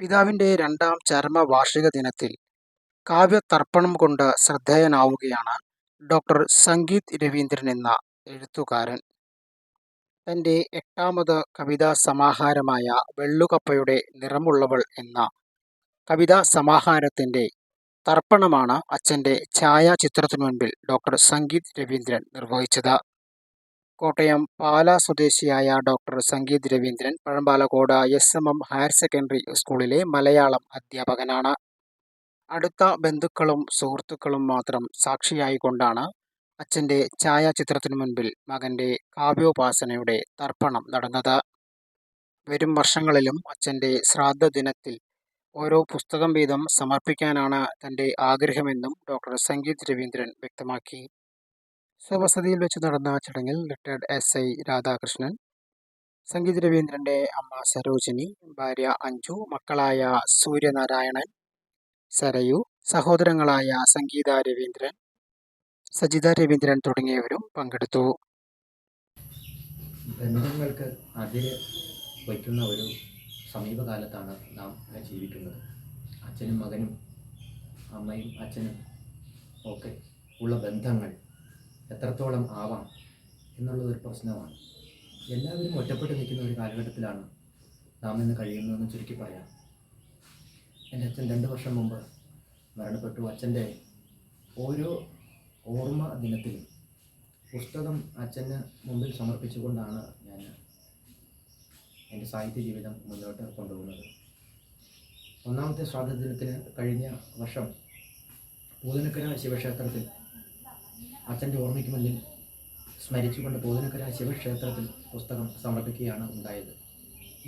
പിതാവിന്റെ രണ്ടാം ചരമ വാർഷിക ദിനത്തിൽ കാവ്യതർപ്പണം കൊണ്ട് ശ്രദ്ധേയനാവുകയാണ് ഡോക്ടർ സംഗീത് രവീന്ദ്രൻ എന്ന എഴുത്തുകാരൻ. തന്റെ എട്ടാമത് കവിതാ സമാഹാരമായ വെള്ളുകപ്പയുടെ നിറമുള്ളവൾ എന്ന കവിതാ സമാഹാരത്തിന്റെ തർപ്പണമാണ് അച്ഛന്റെ ഛായാചിത്രത്തിനു മുൻപിൽ ഡോക്ടർ സംഗീത് രവീന്ദ്രൻ നിർവഹിച്ചത്. കോട്ടയം പാല സ്വദേശിയായ doctor Sangeeth Raveendran Pazhambalakode S. M. M. Higher secondary സ്കൂളിലെ മലയാളം അധ്യാപകനാണ്. അടുത്ത ബന്ധുക്കളും സുഹൃത്തുക്കളും മാത്രം സാക്ഷിയായിക്കൊണ്ടാണ് അച്ഛന്റെ ഛായാചിത്രത്തിനു മുൻപിൽ മകന്റെ കാവ്യോപാസനയുടെ തർപ്പണം നടന്നത്. വരും വർഷങ്ങളിലും അച്ഛന്റെ ശ്രാദ്ധ ദിനത്തിൽ ഓരോ പുസ്തകം വീതം സമർപ്പിക്കാനാണ് തന്റെ ആഗ്രഹമെന്നും ഡോക്ടർ സംഗീത് രവീന്ദ്രൻ വ്യക്തമാക്കി. സ്വവസതിയിൽ വെച്ച് നടന്ന ചടങ്ങിൽ retired S. I. Radhakrishnan, Sangeeth രവീന്ദ്രന്റെ അമ്മ സരോജിനി, ഭാര്യ അഞ്ജു, മക്കളായ സൂര്യനാരായണൻ, സരയു, സഹോദരങ്ങളായ സംഗീത രവീന്ദ്രൻ, സജിത രവീന്ദ്രൻ തുടങ്ങിയവരും പങ്കെടുത്തു. ബന്ധങ്ങൾക്ക് അതിര് വയ്ക്കുന്ന ഒരു സമീപകാലത്താണ് നാം ജീവിക്കുന്നത്. അച്ഛനും മകനും അമ്മയും അച്ഛനും ഒക്കെ ഉള്ള ബന്ധങ്ങൾ എത്രത്തോളം ആവാം എന്നുള്ളതൊരു പ്രശ്നമാണ്. എല്ലാവരും ഒറ്റപ്പെട്ട് നിൽക്കുന്ന ഒരു കാലഘട്ടത്തിലാണ് നാം ഇന്ന് കഴിയുന്നതെന്ന് ചുരുക്കി പറയാം. എന്റെ അച്ഛൻ രണ്ട് വർഷം മുമ്പ് മരണപ്പെട്ടു. അച്ഛന്റെ ഓരോ ഓർമ്മ ദിനത്തിലും പുസ്തകം അച്ഛന് മുമ്പിൽ സമർപ്പിച്ചുകൊണ്ടാണ് ഞാൻ എന്റെ സാഹിത്യ ജീവിതം മുന്നോട്ട് കൊണ്ടുപോകുന്നത്. ഒന്നാമത്തെ സ്വാതന്ത്ര്യത്തിന് കഴിഞ്ഞ വർഷം പൂതനക്കര ശിവക്ഷേത്രത്തിൽ അച്ഛന്റെ ഓർമ്മയ്ക്ക് മുന്നിൽ സ്മരിച്ചുകൊണ്ട് പോതിനക്കര ശിവക്ഷേത്രത്തിൽ പുസ്തകം സമർപ്പിക്കുകയാണ് ഉണ്ടായത്.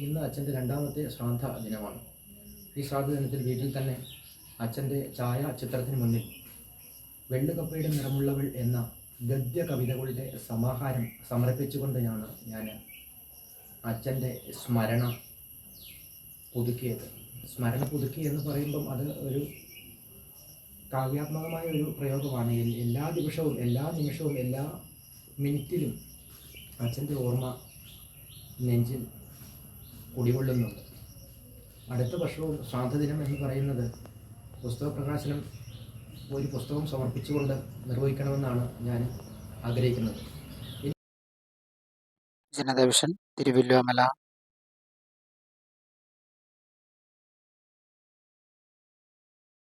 ഇന്ന് അച്ഛന്റെ രണ്ടാമത്തെ ശ്രാദ്ധ ദിനമാണ്. ഈ ശ്രാദ്ധ ദിനത്തിൽ വീട്ടിൽ തന്നെ അച്ഛന്റെ ഛായാചിത്രത്തിന് മുന്നിൽ വെള്ളുകപ്പയുടെ നിറമുള്ളവൾ എന്ന ഗദ്യ കവിതകളുടെ സമാഹാരം സമർപ്പിച്ചുകൊണ്ടാണ് ഞാൻ അച്ഛന്റെ സ്മരണ പുതുക്കിയത്. സ്മരണ പുതുക്കി എന്ന് പറയുമ്പം അത് ഒരു കാവ്യാത്മകമായ ഒരു പ്രയോഗമാണ്. എല്ലാ ദിവസവും എല്ലാ നിമിഷവും എല്ലാ മിനിറ്റിലും അച്ഛന്റെ ഓർമ്മ നെഞ്ചിൽ കുടികൊള്ളുന്നുണ്ട്. അടുത്ത വർഷവും ശ്രാന്തദിനം എന്ന് പറയുന്നത് പുസ്തകപ്രകാശനം ഒരു പുസ്തകം സമർപ്പിച്ചുകൊണ്ട് നിർവഹിക്കണമെന്നാണ് ഞാൻ ആഗ്രഹിക്കുന്നത്. ജനത വിഷൻ, തിരുവല്ലോമല